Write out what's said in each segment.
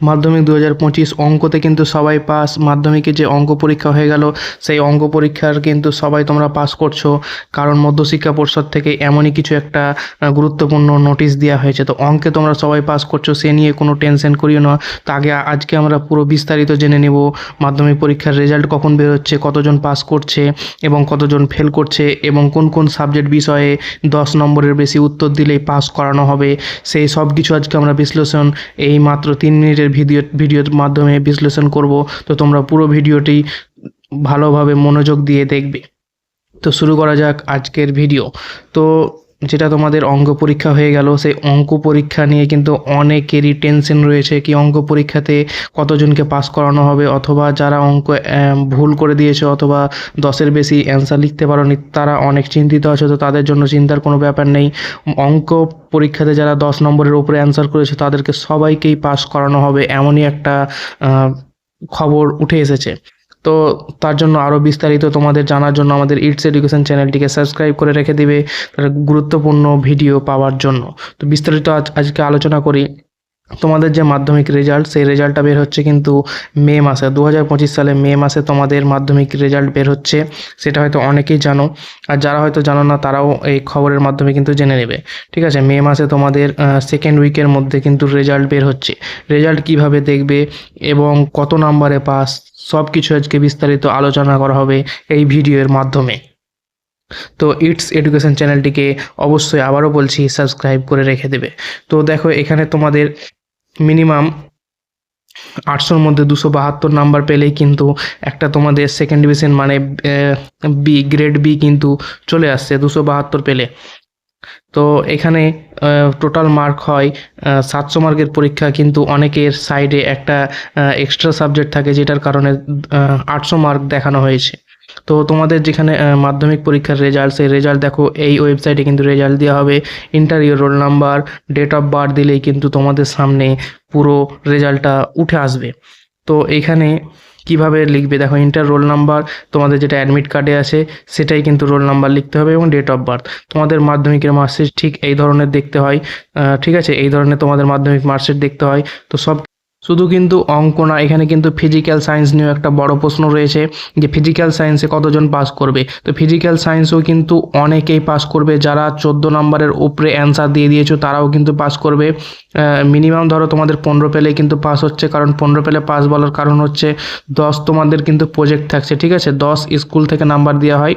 মাধ্যমিক দু হাজার পঁচিশ অঙ্কতে কিন্তু সবাই পাস। মাধ্যমিকে যে অঙ্ক পরীক্ষা হয়ে গেল, সেই অঙ্ক পরীক্ষার কিন্তু সবাই তোমরা পাস করছ। কারণ মধ্যশিক্ষা পর্ষদ থেকে এমনই কিছু একটা গুরুত্বপূর্ণ নোটিশ দেওয়া হয়েছে। তো অঙ্কে তোমরা সবাই পাস করছ, সে নিয়ে কোনো টেনশন করিও না। তো আগে, আজকে আমরা পুরো বিস্তারিত জেনে নেব, মাধ্যমিক পরীক্ষার রেজাল্ট কখন বেরোচ্ছে কতজন পাস করছে এবং কতজন ফেল করছে এবং কোন কোন সাবজেক্ট বিষয়ে দশ নম্বরের বেশি উত্তর দিলেই পাস করানো হবে। সেই সব কিছু আজকে আমরা বিশ্লেষণ এই মাত্র তিন মিনিটের ভিডিও, ভিডিওর মাধ্যমে বিশ্লেষণ করব। তো তোমরা পুরো ভিডিওটি ভালোভাবে মনোযোগ দিয়ে দেখবে। তো শুরু করা যাক আজকের ভিডিও। তো যেটা তোমাদের অঙ্ক পরীক্ষা হয়ে গেল, সেই অঙ্ক পরীক্ষা নিয়ে কিন্তু অনেকেরই টেনশন রয়েছে কি অঙ্ক পরীক্ষাতে কতজনকে পাস করানো হবে অথবা যারা অঙ্ক ভুল করে দিয়েছে অথবা দশের বেশি অ্যান্সার লিখতে পারোনি, তারা অনেক চিন্তিত আছে, তো তাদের জন্য চিন্তার কোনো ব্যাপার নেই। অঙ্ক পরীক্ষাতে যারা দশ নম্বরের উপরে অ্যান্সার করেছে, তাদেরকে সবাইকেই পাস করানো হবে, এমনই একটা খবর উঠে এসেছে। তো তার জন্য আরও বিস্তারিত তোমাদের জানার জন্য আমাদের ইটস এডুকেশন চ্যানেলটিকে সাবস্ক্রাইব করে রেখে দিবে। তার গুরুত্বপূর্ণ ভিডিও পাওয়ার জন্য। তো বিস্তারিত আজ আজকে আলোচনা করি। তোমাদের যে মাধ্যমিক রেজাল্ট সেই রেজাল্টটা বের হচ্ছে কিন্তু মে মাসে। দু হাজার পঁচিশ সালে মে মাসে তোমাদের মাধ্যমিক রেজাল্ট বের হচ্ছে, সেটা হয়তো অনেকেই জানো। আর যারা হয়তো জানো না, তারাও এই খবরের মাধ্যমে কিন্তু জেনে নেবে। ঠিক আছে? মে মাসে তোমাদের সেকেন্ড উইকের মধ্যে কিন্তু রেজাল্ট বের হচ্ছে। রেজাল্ট কীভাবে দেখবে এবং কত নাম্বারে পাস সব কিছু আজকে বিস্তারিত আলোচনা করা হবে এই ভিডিওর মাধ্যমে। তো ইটস এডুকেশন চ্যানেলটিকে অবশ্যই আবারও বলছি সাবস্ক্রাইব করে রেখে দেবে। তো দেখো, এখানে তোমাদের মিনিমাম আটশোর মধ্যে দুশো বাহাত্তর নাম্বার পেলেই কিন্তু একটা তোমাদের সেকেন্ড ডিভিশন মানে বি গ্রেড বি কিন্তু চলে আসছে, দুশো বাহাত্তর পেলে। তো এখানে টোটাল মার্ক হয় সাতশো মার্কের পরীক্ষা, কিন্তু অনেকের সাইডে একটা এক্সট্রা সাবজেক্ট থাকে, যেটার কারণে আটশো মার্ক দেখানো হয়েছে। তো তোমাদের যেখানে মাধ্যমিক পরীক্ষার রেজাল্ট সেই রেজাল্ট দেখো, এই ওয়েবসাইটে কিন্তু রেজাল্ট দেওয়া হবে। Interview roll number date of birth দিলেই কিন্তু তোমাদের সামনে পুরো রেজাল্টটা উঠে আসবে। তো এখানে কীভাবে লিখবে? দেখো ইন্টার রোল নাম্বার তোমাদের যেটা অ্যাডমিট কার্ডে আছে, সেটাই কিন্তু রোল নাম্বার লিখতে হবে এবং ডেট অফ বার্থ তোমাদের মাধ্যমিকের মার্কশিট ঠিক এই ধরনের দেখতে হয়। ঠিক আছে? এই ধরনের তোমাদের মাধ্যমিক মার্কশিট দেখতে হয়। তো সব শুধু কিন্তু অঙ্ক না, এখানে কিন্তু ফিজিক্যাল সায়েন্স নিয়েও একটা বড় প্রশ্ন রয়েছে যে ফিজিক্যাল সায়েন্সে কতজন পাস করবে? তো ফিজিক্যাল সায়েন্সও কিন্তু অনেকেই পাস করবে, যারা চোদ্দ নম্বরের উপরে অ্যান্সার দিয়ে দিয়েছ তারাও কিন্তু পাস করবে। মিনিমাম ধরো তোমাদের পনেরো পেলে কিন্তু পাস হচ্ছে, কারণ পনেরো পেলে পাস বলার কারণ হচ্ছে দশ তোমাদের কিন্তু প্রজেক্ট থাকছে, ঠিক আছে? দশ স্কুল থেকে নাম্বার দেওয়া হয়,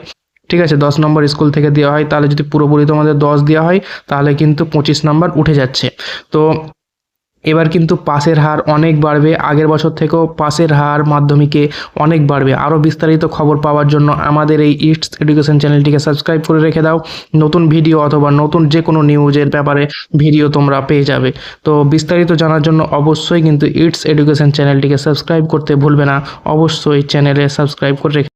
ঠিক আছে? দশ নম্বর স্কুল থেকে দেওয়া হয়, তাহলে যদি পুরোপুরি তোমাদের দশ দেওয়া হয়, তাহলে কিন্তু পঁচিশ নাম্বার উঠে যাচ্ছে। তো এবার কিন্তু পাসের হার অনেক বাড়বে। আগের বছর থেকেও পাসের হার মাধ্যমিকে অনেক বাড়বে। আরও বিস্তারিত খবর পাওয়ার জন্য আমাদের এই ইটস এডুকেশন চ্যানেলটিকে সাবস্ক্রাইব করে রেখে দাও। নতুন ভিডিও অথবা নতুন যে কোনো নিউজের ব্যাপারে ভিডিও তোমরা পেয়ে যাবে। তো বিস্তারিত জানার জন্য অবশ্যই কিন্তু ইটস এডুকেশন চ্যানেলটিকে সাবস্ক্রাইব করতে ভুলবে না। অবশ্যই চ্যানেলে সাবস্ক্রাইব করে রেখে